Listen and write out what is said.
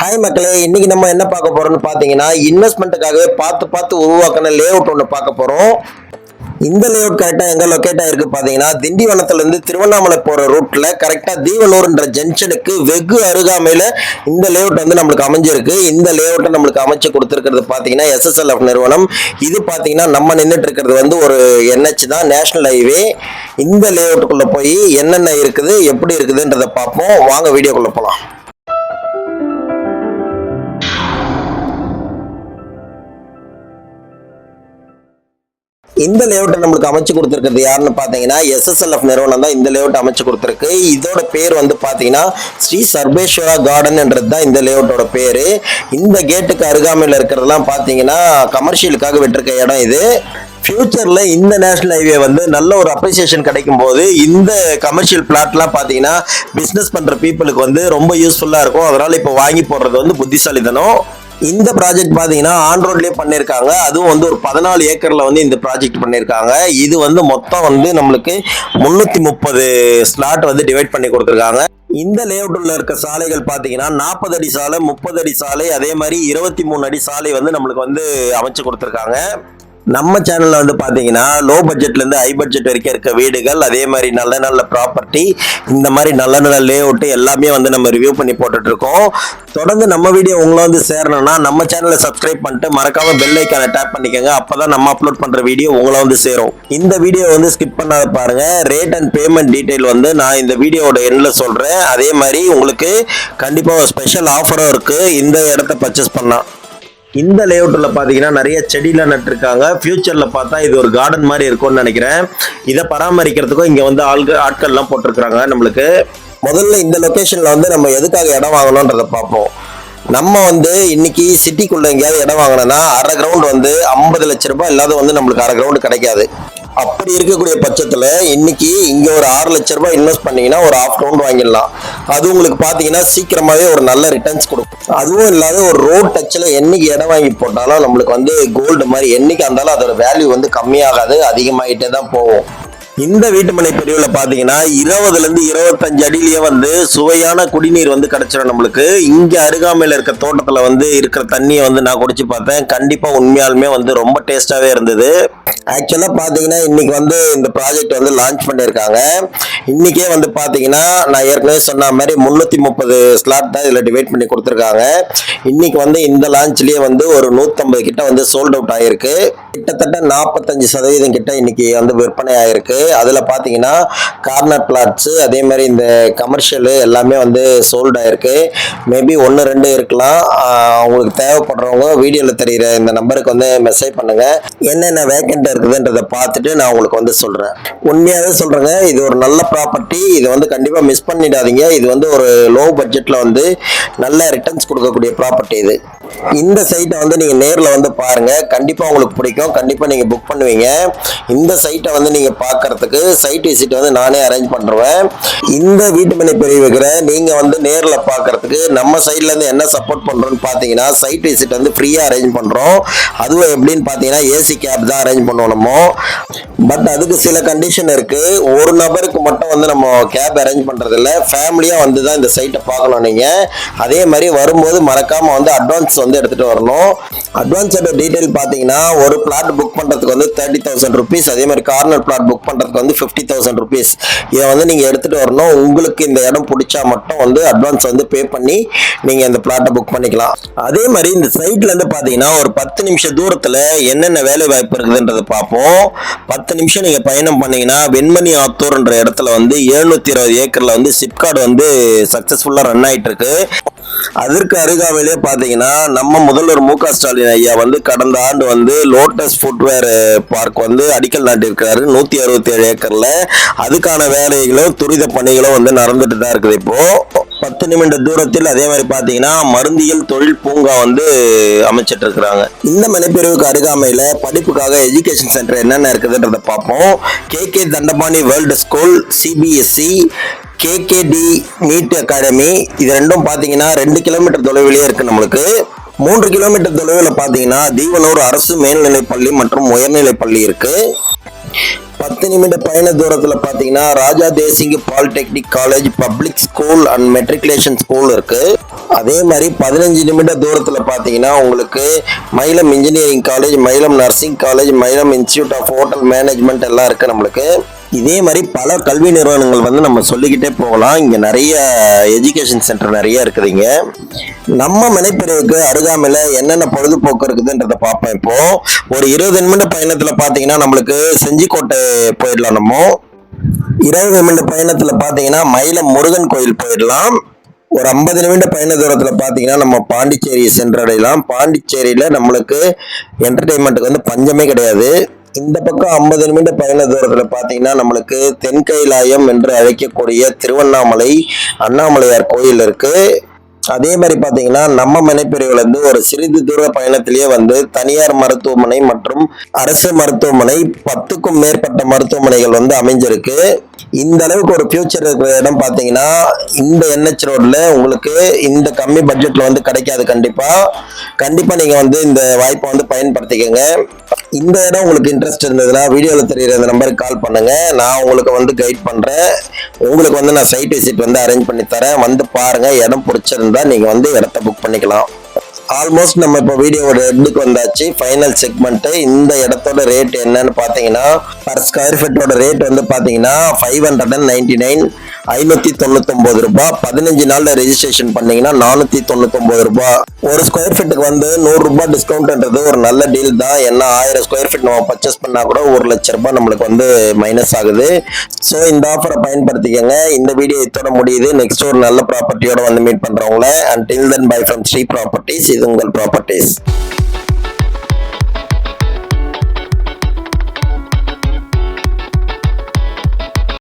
Hi மக்களே இன்னைக்கு நம்ம என்ன பார்க்க போறோம்னு பார்த்தீங்கன்னா இன்வெஸ்ட்மெண்ட்டுக்காகவே பார்த்து பார்த்து உருவாக்கின லே அவுட் ஒன்று பார்க்க போறோம். இந்த லே அவுட் கரெக்டாக எங்கே லொக்கேட் ஆயிருக்கு பார்த்தீங்கன்னா திண்டிவனத்துலேருந்து திருவண்ணாமலை போகிற ரூட்டில் கரெக்டாக தீவனூர்ன்ற ஜங்ஷனுக்கு வெகு அருகாமையில் இந்த லே அவுட் வந்து நம்மளுக்கு அமைஞ்சிருக்கு. இந்த லே அவுட்டை நம்மளுக்கு அமைச்சு கொடுத்துருக்கிறது பார்த்தீங்கன்னா எஸ்எஸ்எல்எஃப் நிறுவனம். இது பார்த்தீங்கன்னா நம்ம நின்றுட்டு இருக்கிறது வந்து ஒரு என்ஹெச் தான் நேஷனல் ஹைவே இந்த லே அவுட்டுக்குள்ளே போய் என்னென்ன இருக்குது எப்படி இருக்குதுன்றதை பார்ப்போம். வாங்க வீடியோக்குள்ளே போகலாம் இந்த லேஅவுட்டை நம்மளுக்கு அமைச்சு கொடுத்துருக்கிறது யாருன்னு பார்த்தீங்கன்னா எஸ்எஸ்எல்எஃப் நிறுவனம் தான் இந்த லேஅவுட் அமைச்சு கொடுத்துருக்கு. இதோட பேர் வந்து பார்த்தீங்கன்னா ஸ்ரீ சர்வேஸ்வரா கார்டன்ன்றது தான் இந்த லேஅவுட்டோட பேர். இந்த கேட்டுக்கு அருகாமையில் இருக்கிறதெல்லாம் பார்த்தீங்கன்னா கமர்ஷியலுக்காக விட்டிருக்க இடம் இது. ஃபியூச்சரில் இந்த நேஷனல் ஹைவே வந்து நல்ல ஒரு அப்ரிசியேஷன் கிடைக்கும் போது இந்த கமர்ஷியல் பிளாட்லாம் பார்த்தீங்கன்னா பிஸ்னஸ் பண்ணுற பீப்புளுக்கு வந்து ரொம்ப யூஸ்ஃபுல்லாக இருக்கும். அதனால் இப்போ வாங்கி போடுறது வந்து புத்திசாலித்தனம். இந்த ப்ராஜெக்ட் பார்த்தீங்கன்னா ஆன் ரோட்லேயே பண்ணியிருக்காங்க அதுவும் வந்து ஒரு பதினாலு ஏக்கரில் வந்து இந்த ப்ராஜெக்ட் பண்ணியிருக்காங்க இது வந்து மொத்தம் வந்து நம்மளுக்கு முந்நூற்றி முப்பது ஸ்லாட் வந்து டிவைட் பண்ணி கொடுத்துருக்காங்க. இந்த லேஅவுட்டில் இருக்க சாலைகள் பார்த்தீங்கன்னா நாற்பது அடி சாலை முப்பது அடி சாலை அதே மாதிரி இருபத்தி மூணு அடி சாலை வந்து நம்மளுக்கு வந்து அமைச்சு கொடுத்துருக்காங்க. நம்ம சேனல்ல வந்து பாத்தீங்கன்னா லோ பட்ஜெட்ல இருந்து ஹை பட்ஜெட் வரைக்கும் இருக்க வீடுகள் அதே மாதிரி நல்ல நல்ல ப்ராப்பர்ட்டி இந்த மாதிரி நல்ல நல்ல லே அவுட் எல்லாமே வந்து நம்ம ரிவ்யூ பண்ணி போட்டுட்டு இருக்கோம் தொடர்ந்து நம்ம வீடியோ உங்களை வந்து சேரணும்னா நம்ம சேனலை சப்ஸ்கிரைப் பண்ணிட்டு மறக்காம பெல் ஐக்கானை டேப் பண்ணிக்கோங்க. அப்பதான் நம்ம அப்லோட் பண்ற வீடியோ உங்களை வந்து சேரும். இந்த வீடியோ வந்து ஸ்கிப் பண்ணாத பாருங்க. ரேட் அண்ட் பேமெண்ட் டீடைல் வந்து நான் இந்த வீடியோவோட எண்ட்ல சொல்றேன். அதே மாதிரி உங்களுக்கு கண்டிப்பா ஒரு ஸ்பெஷல் ஆஃபரும் இருக்கு. இந்த இடத்த பர்ச்சேஸ் பண்ணலாம். இந்த லேஅவுட்டில் பார்த்தீங்கன்னா நிறைய செடியெலாம் நட்டிருக்காங்க. ஃப்யூச்சரில் பார்த்தா இது ஒரு கார்டன் மாதிரி இருக்கும்னு நினைக்கிறேன். இதை பராமரிக்கிறதுக்கும் இங்கே வந்து ஆள்கள் ஆட்கள்லாம் போட்டிருக்கிறாங்க நம்மளுக்கு. முதல்ல இந்த லொக்கேஷனில் வந்து நம்ம எதுக்காக இடம் வாங்கணுன்றதை பார்ப்போம். நம்ம வந்து இன்னைக்கு சிட்டிக்குள்ள எங்கேயாவது இடம் வாங்கினோம்னா அரை கிரவுண்ட் வந்து ஐம்பது லட்ச ரூபாய் இல்லாத வந்து நம்மளுக்கு அரை கிரவுண்ட் கிடைக்காது. அப்படி இருக்கக்கூடிய பட்சத்தில் இன்னைக்கு இங்கே ஒரு ஆறு லட்ச ரூபாய் இன்வெஸ்ட் பண்ணீங்கன்னா ஒரு ஆஃப் ரவுண்ட் வாங்கிடலாம். அது உங்களுக்கு பார்த்தீங்கன்னா சீக்கிரமாகவே ஒரு நல்ல ரிட்டர்ன்ஸ் கொடுக்கும். அதுவும் இல்லாத ஒரு ரோட் டச்சில் என்னைக்கு இடம் வாங்கி போட்டாலும் நம்மளுக்கு வந்து கோல்டு மாதிரி என்னைக்கு இருந்தாலும் அதோட வேல்யூ வந்து கம்மியாகாது அதிகமாகிட்டே தான் போகும். இந்த வீட்டுமனை பிரிவில் பார்த்தீங்கன்னா இருபதுலேருந்து இருபத்தஞ்சு அடியிலேயே வந்து சுவையான குடிநீர் வந்து கிடைச்சிடும் நம்மளுக்கு. இங்கே அருகாமையில் இருக்க தோட்டத்தில் வந்து இருக்கிற தண்ணியை வந்து நான் குடிச்சு பார்த்தேன். கண்டிப்பாக உண்மையாலுமே வந்து ரொம்ப டேஸ்ட்டாகவே இருந்தது. ஆக்சுவலாக பார்த்தீங்கன்னா இன்னைக்கு வந்து இந்த ப்ராஜெக்ட் வந்து லான்ச் பண்ணியிருக்காங்க இன்னைக்கே வந்து பார்த்தீங்கன்னா நான் ஏற்கனவே சொன்ன மாதிரி முந்நூற்றி முப்பது ஸ்லாட் தான் இதில் டிவைட் பண்ணி கொடுத்துருக்காங்க. இன்னைக்கு வந்து இந்த லான்ச்லேயே வந்து ஒரு நூற்றம்பது கிட்ட வந்து சோல்ட் அவுட் ஆகிருக்கு கிட்டத்தட்ட நாற்பத்தஞ்சு சதவீதம் கிட்ட இன்னைக்கு வந்து விற்பனை ஆயிருக்கு. அதில் பார்த்தீங்கன்னா கார்னர் பிளாட்ஸு அதே மாதிரி இந்த கமர்ஷியலு எல்லாமே வந்து சோல்ட் ஆயிருக்கு. மேபி ஒன்று ரெண்டு இருக்கலாம். அவங்களுக்கு உங்களுக்கு தேவைப்படுறவங்க வீடியோவில் தெரிகிற இந்த நம்பருக்கு வந்து மெசேஜ் பண்ணுங்கள் என்னென்ன வேக்கண்ட் இருக்குதுன்றதை பார்த்துட்டு நான் உங்களுக்கு வந்து சொல்கிறேன் உண்மையாகவே சொல்கிறேங்க இது ஒரு நல்ல ப்ராப்பர்ட்டி இது வந்து கண்டிப்பாக மிஸ் பண்ணிடாதீங்க. இது வந்து ஒரு லோ பட்ஜெட்டில் வந்து நல்ல ரிட்டர்ன்ஸ் கொடுக்கக்கூடிய ப்ராப்பர்ட்டி இது. இந்த சைட்டை வந்து நீங்கள் நேரில் வந்து பாருங்கள் கண்டிப்பாக உங்களுக்கு பிடிக்கும். கண்டிப்பாக நீங்கள் புக் பண்ணுவீங்க. இந்த சைட்டை வந்து நீங்கள் பார்க்கறதுக்கு சைட் விசிட் வந்து நானே அரேஞ்ச் பண்ணுறேன் இந்த வீட்டுமனை பிரிவுகிற நீங்கள் வந்து நேரில் பார்க்கறதுக்கு நம்ம சைட்லேருந்து என்ன சப்போர்ட் பண்ணுறோன்னு பார்த்தீங்கன்னா சைட் விசிட் வந்து ஃப்ரீயாக அரேஞ்ச் பண்ணுறோம் அதுவும் எப்படின்னு பார்த்தீங்கன்னா ஏசி கேப் தான் அரேஞ்ச் பண்ணணுமோ பட் அதுக்கு சில கண்டிஷன் இருக்குது ஒரு நபருக்கு மட்டும் வந்து நம்ம கேப் அரேஞ்ச் பண்ணுறதில்ல ஃபேமிலியாக வந்து தான் இந்த சைட்டை பார்க்கணும் நீங்கள் அதே மாதிரி வரும்போது மறக்காமல் வந்து அட்வான்ஸ் வந்து எடுத்துகிட்டு வரணும். அட்வான்ஸோட டீட்டெயில் பார்த்தீங்கன்னா ஒரு பிளாட் புக் பண்ணுறதுக்கு வந்து தேர்ட்டி தௌசண்ட் ருபீஸ் அதே மாதிரி கார்னர் பிளாட் புக் பண்ணுறதுக்கு வந்து ஃபிஃப்டி தௌசண்ட் ருபீஸ் இதை வந்து நீங்கள் எடுத்துகிட்டு வரணும். உங்களுக்கு இந்த இடம் பிடிச்சா மட்டும் வந்து அட்வான்ஸ் வந்து பே பண்ணி நீங்கள் இந்த பிளாட்டை புக் பண்ணிக்கலாம். அதே மாதிரி இந்த சைட்லேருந்து பார்த்தீங்கன்னா ஒரு பத்து நிமிஷம் தூரத்தில் என்னென்ன வேலை வாய்ப்பு இருக்குதுன்றதை பார்ப்போம். பத்து நிமிஷம் நீங்கள் பயணம் பண்ணீங்கன்னா வெண்மணி ஆத்தூர்ன்ற இடத்துல வந்து எழுநூத்தி இருபது ஏக்கரில் வந்து சிப்கார்டு வந்து சக்ஸஸ்ஃபுல்லாக ரன் ஆகிட்டு இருக்கு. அதற்கு அருகாமையிலே பார்த்தீங்கன்னா நம்ம முதல்வர் மு க ஸ்டாலின் ஐயா வந்து கடந்த ஆண்டு வந்து லோட்டஸ் ஃபுட்வேர் பார்க் வந்து அடிக்கல் நாட்டியிருக்கிறாரு. நூற்றி அறுபத்தி ஏழு ஏக்கரில். அதுக்கான வேலைகளும் துரித பணிகளும் வந்து நடந்துட்டு தான் இருக்குது. இப்போ பத்து நிமிட தூரத்தில் அதே மாதிரி பார்த்தீங்கன்னா மருந்தியல் தொழில் பூங்கா வந்து அமைச்சிட்டு இருக்கிறாங்க இந்த மனைப்பிரிவுக்கு அருகாமையில் படிப்புக்காக எஜுகேஷன் சென்டர் என்னென்ன இருக்குதுன்றதை பார்ப்போம். K K Dandapani world school CBSE KKD NEET academy இது ரெண்டும் பார்த்தீங்கன்னா ரெண்டு கிலோமீட்டர் தொலைவிலேயே இருக்கு நம்மளுக்கு. மூன்று கிலோமீட்டர் தொலைவில் பார்த்தீங்கன்னா தீவனூர் அரசு மேல்நிலைப் பள்ளி மற்றும் உயர்நிலைப் பள்ளி இருக்கு. பத்து நிமிட பயண தூரத்தில் பார்த்தீங்கன்னா Raja Desingu polytechnic college public school and matriculation school இருக்கு. அதே மாதிரி பதினஞ்சு நிமிட தூரத்தில் பார்த்தீங்கன்னா உங்களுக்கு Mayilam engineering college Mayilam nursing college Mayilam institute of hotel management எல்லாம் இருக்குது நம்மளுக்கு. இதே மாதிரி பல கல்வி நிறுவனங்கள் வந்து நம்ம சொல்லிக்கிட்டே போகலாம். இங்கே நிறைய எஜுகேஷன் சென்டர் நிறைய இருக்குதுங்க நம்ம மனைப்பிரிவுக்கு அருகாமையில் என்னென்ன பொழுதுபோக்கு இருக்குதுன்றதை பார்ப்போம் இப்போ. ஒரு இருபது நிமிட பயணத்தில் பார்த்தீங்கன்னா நம்மளுக்கு செஞ்சிக்கோட்டை போயிடலாம் நம்ம. இருபது நிமிட பயணத்தில் பார்த்தீங்கன்னா மயிலம் முருகன் கோயில் போயிடலாம். ஒரு ஐம்பது நிமிட பயண தூரத்தில் பார்த்தீங்கன்னா நம்ம பாண்டிச்சேரியை சென்றடையலாம். பாண்டிச்சேரியில் நம்மளுக்கு என்டர்டெயின்மெண்ட்டுக்கு வந்து பஞ்சமே கிடையாது. இந்த பக்கம் ஐம்பது நிமிட பயண தூரத்தில் பார்த்தீங்கன்னா நம்மளுக்கு தென்கைலாயம் என்று அழைக்கக்கூடிய திருவண்ணாமலை அண்ணாமலையார் கோயில் இருக்கு. அதே மாதிரி பார்த்தீங்கன்னா நம்ம மனைப்பிரிவுல இருந்து ஒரு சிறிது தூர பயணத்திலேயே வந்து தனியார் மருத்துவமனை மற்றும் அரசு மருத்துவமனை பத்துக்கும் மேற்பட்ட மருத்துவமனைகள் வந்து அமைஞ்சிருக்கு. இந்த அளவுக்கு ஒரு ஃபியூச்சர் இருக்கிற இடம் பார்த்தீங்கன்னா இந்த என்ஹெச் ரோட்ல உங்களுக்கு இந்த கம்மி பட்ஜெட்ல வந்து கிடைக்காது கண்டிப்பா. கண்டிப்பா நீங்க வந்து இந்த வாய்ப்பை வந்து பயன்படுத்திக்கங்க. இந்த இடம் உங்களுக்கு இன்ட்ரெஸ்ட் இருந்ததுன்னா வீடியோவில் தெரிகிற இந்த நம்பருக்கு கால் பண்ணுங்க. நான் உங்களுக்கு வந்து கைட் பண்ணுறேன் உங்களுக்கு வந்து நான் சைட் விசிட் வந்து அரேஞ்ச் பண்ணி தரேன். வந்து பாருங்க இடம் பிடிச்சிருந்தா நீங்க வந்து இடத்த புக் பண்ணிக்கலாம். ஆல்மோஸ்ட் நம்ம இப்போ வீடியோவோட எண்டுக்கு வந்தாச்சு. ஃபைனல் செக்மெண்ட்டு இந்த இடத்தோட ரேட் என்னன்னு பார்த்தீங்கன்னா பர் ஸ்கொயர் ஃபீட்டோட ரேட் வந்து பார்த்தீங்கன்னா five hundred and ninety nine ஐநூற்றி தொண்ணூத்தொம்பது ரூபாய் பதினஞ்சு நாளில் ரெஜிஸ்ட்ரேஷன் பண்ணீங்கன்னா நானூற்றி தொண்ணூத்தொம்பது ரூபாய் ஒரு ஸ்கொயர் ஃபீட்டுக்கு வந்து நூறு ரூபாய் டிஸ்கவுண்ட்ன்றது ஒரு நல்ல டீல் தான். ஏன்னா ஆயிரம் ஸ்கொயர் ஃபீட் நம்ம பர்ச்சேஸ் பண்ணா கூட ஒரு லட்ச ரூபாய் நம்மளுக்கு வந்து மைனஸ் ஆகுது. ஸோ இந்த ஆஃபரை பயன்படுத்திக்கங்க. இந்த வீடியோ இத்தோட முடியுது. நெக்ஸ்ட் ஒரு நல்ல ப்ராப்பர்ட்டியோட வந்து meet பண்றவங்கள. And till then bye from Sri properties இது உங்கள் ப்ராப்பர்ட்டிஸ்